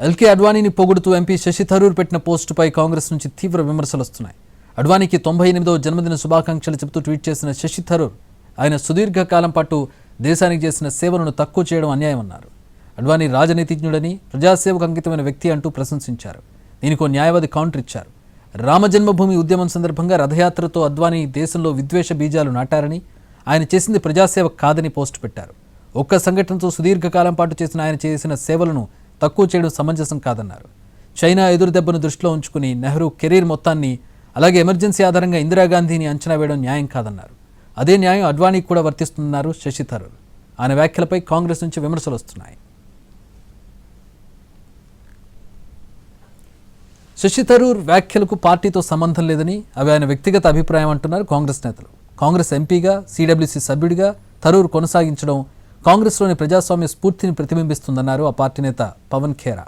LK అడ్వాణీని పొగుడుతూ MP Shashi Tharoor పెట్టిన పోస్టుపై కాంగ్రెస్ నుంచి తీవ్ర విమర్శలు వస్తున్నాయి. అడ్వాణీకి తొంభై ఎనిమిదవ జన్మదిన శుభాకాంక్షలు చెబుతూ ట్వీట్ చేసిన శశి థరూర్ ఆయన సుదీర్ఘకాలం పాటు దేశానికి చేసిన సేవలను తక్కువ చేయడం అన్యాయమన్నారు. అడ్వాణీ రాజనీతిజ్ఞుడని ప్రజాసేవకు అంకితమైన వ్యక్తి అంటూ ప్రశంసించారు. దీనికో న్యాయవాది కౌంటర్ ఇచ్చారు. రామజన్మభూమి ఉద్యమం సందర్భంగా రథయాత్రతో అద్వానీ దేశంలో విద్వేష బీజాలు నాటారని ఆయన చేసింది ప్రజాసేవ కాదని పోస్టు పెట్టారు. ఒక్క సంఘటనతో సుదీర్ఘకాలం పాటు చేసిన ఆయన చేసిన సేవలను తక్కువ చేయడం సమంజసం కాదన్నారు. చైనా ఎదురు దెబ్బను దృష్టిలో ఉంచుకుని నెహ్రూ కెరీర్ మొత్తాన్ని అలాగే ఎమర్జెన్సీ ఆధారంగా ఇందిరాగాంధీని అంచనా వేయడం న్యాయం కాదన్నారు. అదే న్యాయం అడ్వాణీకి కూడా వర్తిస్తున్నారు శశి థరూర్. ఆయన వ్యాఖ్యలపై కాంగ్రెస్ నుంచి విమర్శలు వస్తున్నాయి. శశి థరూర్ వ్యాఖ్యలకు పార్టీతో సంబంధం లేదని అవి ఆయన వ్యక్తిగత అభిప్రాయం అంటున్నారు కాంగ్రెస్ నేతలు. కాంగ్రెస్ ఎంపీగా సిడబ్ల్యూసీ సభ్యుడిగా థరూర్ కొనసాగించడం కాంగ్రెస్లోని ప్రజాస్వామ్య స్ఫూర్తిని ప్రతిబింబిస్తుందన్నారు ఆ పార్టీ నేత పవన్ ఖేరా.